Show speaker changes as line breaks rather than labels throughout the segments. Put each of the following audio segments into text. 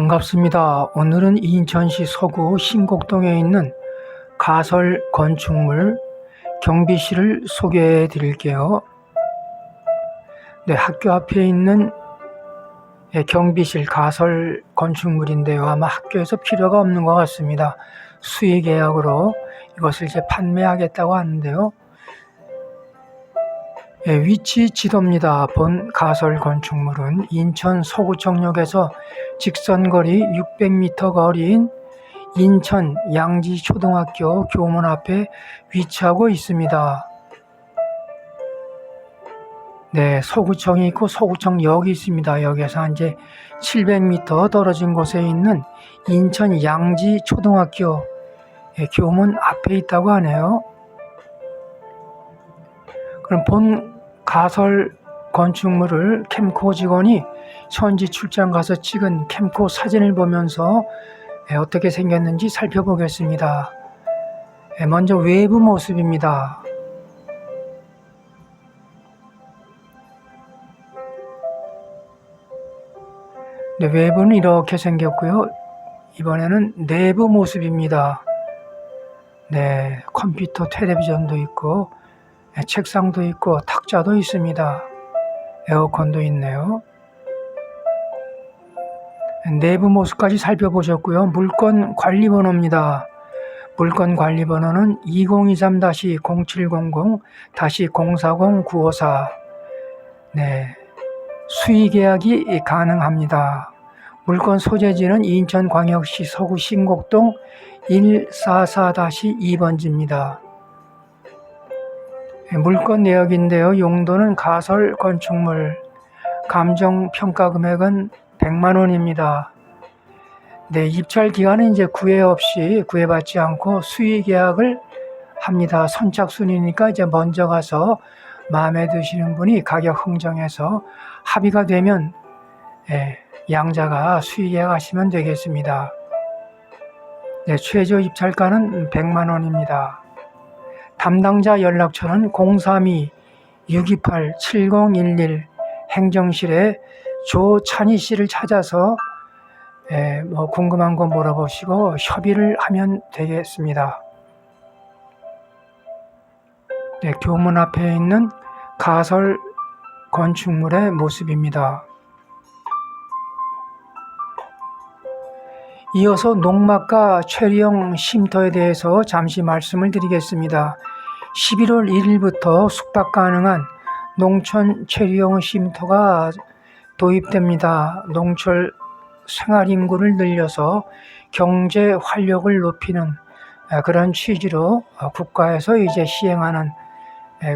반갑습니다. 오늘은 인천시 서구 신곡동에 있는 가설 건축물 경비실을 소개해 드릴게요. 네, 학교 앞에 있는 예, 경비실 가설 건축물인데요. 아마 학교에서 필요가 없는 것 같습니다. 수의 계약으로 이것을 이제 판매하겠다고 하는데요. 예, 위치 지도입니다. 본 가설 건축물은 인천 서구청역에서 직선거리 600m 거리인 인천 양지초등학교 교문 앞에 위치하고 있습니다. 네, 서구청이 있고 서구청역이 있습니다. 여기에서 이제 700m 떨어진 곳에 있는 인천 양지초등학교 예, 교문 앞에 있다고 하네요. 그럼 본 가설 건축물을 캠코 직원이 현지 출장 가서 찍은 캠코 사진을 보면서 예, 어떻게 생겼는지 살펴보겠습니다. 예, 먼저 외부 모습입니다. 네, 외부는 이렇게 생겼고요. 이번에는 내부 모습입니다. 네, 컴퓨터, 텔레비전도 있고 네, 책상도 있고 탁자도 있습니다. 에어컨도 있네요. 내부 모습까지 살펴보셨고요. 물건 관리 번호입니다. 물건 관리 번호는 2023-0700-040-954. 네. 수의 계약이 가능합니다. 물건 소재지는 인천광역시 서구 신곡동 144-2번지입니다. 예, 물건 내역인데요. 용도는 가설 건축물. 감정 평가 금액은 100만 원입니다. 네, 입찰 기간은 이제 구애 없이 구애받지 않고 수의 계약을 합니다. 선착순이니까 이제 먼저 가서 마음에 드시는 분이 가격 흥정해서 합의가 되면 예, 양자가 수의 계약하시면 되겠습니다. 네, 최저 입찰가는 100만 원입니다. 담당자 연락처는 032-628-7011 행정실에 조찬희 씨를 찾아서 예, 뭐 궁금한 거 물어보시고 협의를 하면 되겠습니다. 네, 교문 앞에 있는 가설 건축물의 모습입니다. 이어서 농막과 체리형 쉼터에 대해서 잠시 말씀을 드리겠습니다. 11월 1일부터 숙박 가능한 농촌 체리형 쉼터가 도입됩니다. 농촌 생활 인구를 늘려서 경제 활력을 높이는 그런 취지로 국가에서 이제 시행하는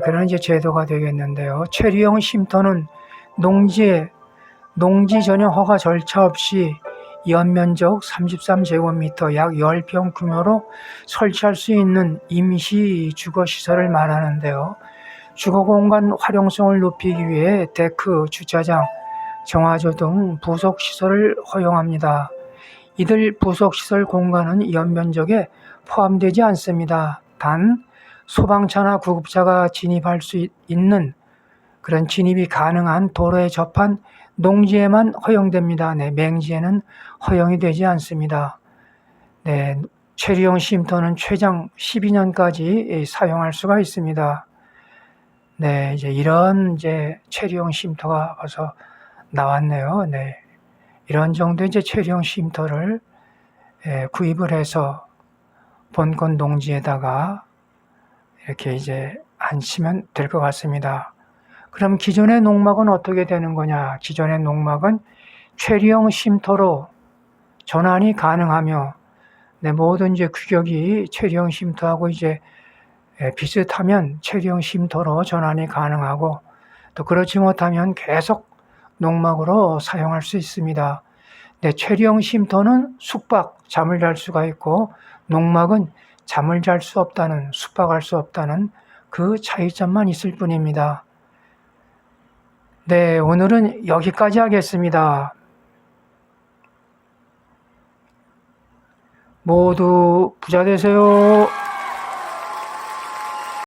그런 이제 제도가 되겠는데요. 체리형 쉼터는 농지에 농지 전용 허가 절차 없이 연면적 33제곱미터 약 10평 규모로 설치할 수 있는 임시 주거시설을 말하는데요. 주거공간 활용성을 높이기 위해 데크, 주차장, 정화조 등 부속시설을 허용합니다. 이들 부속시설 공간은 연면적에 포함되지 않습니다. 단 소방차나 구급차가 진입할 수 있는 그런 진입이 가능한 도로에 접한 농지에만 허용됩니다. 네, 맹지에는 허용이 되지 않습니다. 네, 체리용 쉼터는 최장 12년까지 사용할 수가 있습니다. 네, 이제 이런 이제 체리용 쉼터가 와서 나왔네요. 네. 이런 정도 이제 체리용 쉼터를 예, 구입을 해서 본건 농지에다가 이렇게 이제 앉히면 될 것 같습니다. 그럼 기존의 농막은 어떻게 되는 거냐? 기존의 농막은 체리형 쉼터로 전환이 가능하며 네, 모든 이제 규격이 체리형 쉼터하고 이제 예, 비슷하면 체리형 쉼터로 전환이 가능하고 또 그렇지 못하면 계속 농막으로 사용할 수 있습니다. 네, 체리형 쉼터는 숙박, 잠을 잘 수가 있고 농막은 잠을 잘 수 없다는, 숙박할 수 없다는 그 차이점만 있을 뿐입니다. 네, 오늘은 여기까지 하겠습니다. 모두 부자 되세요.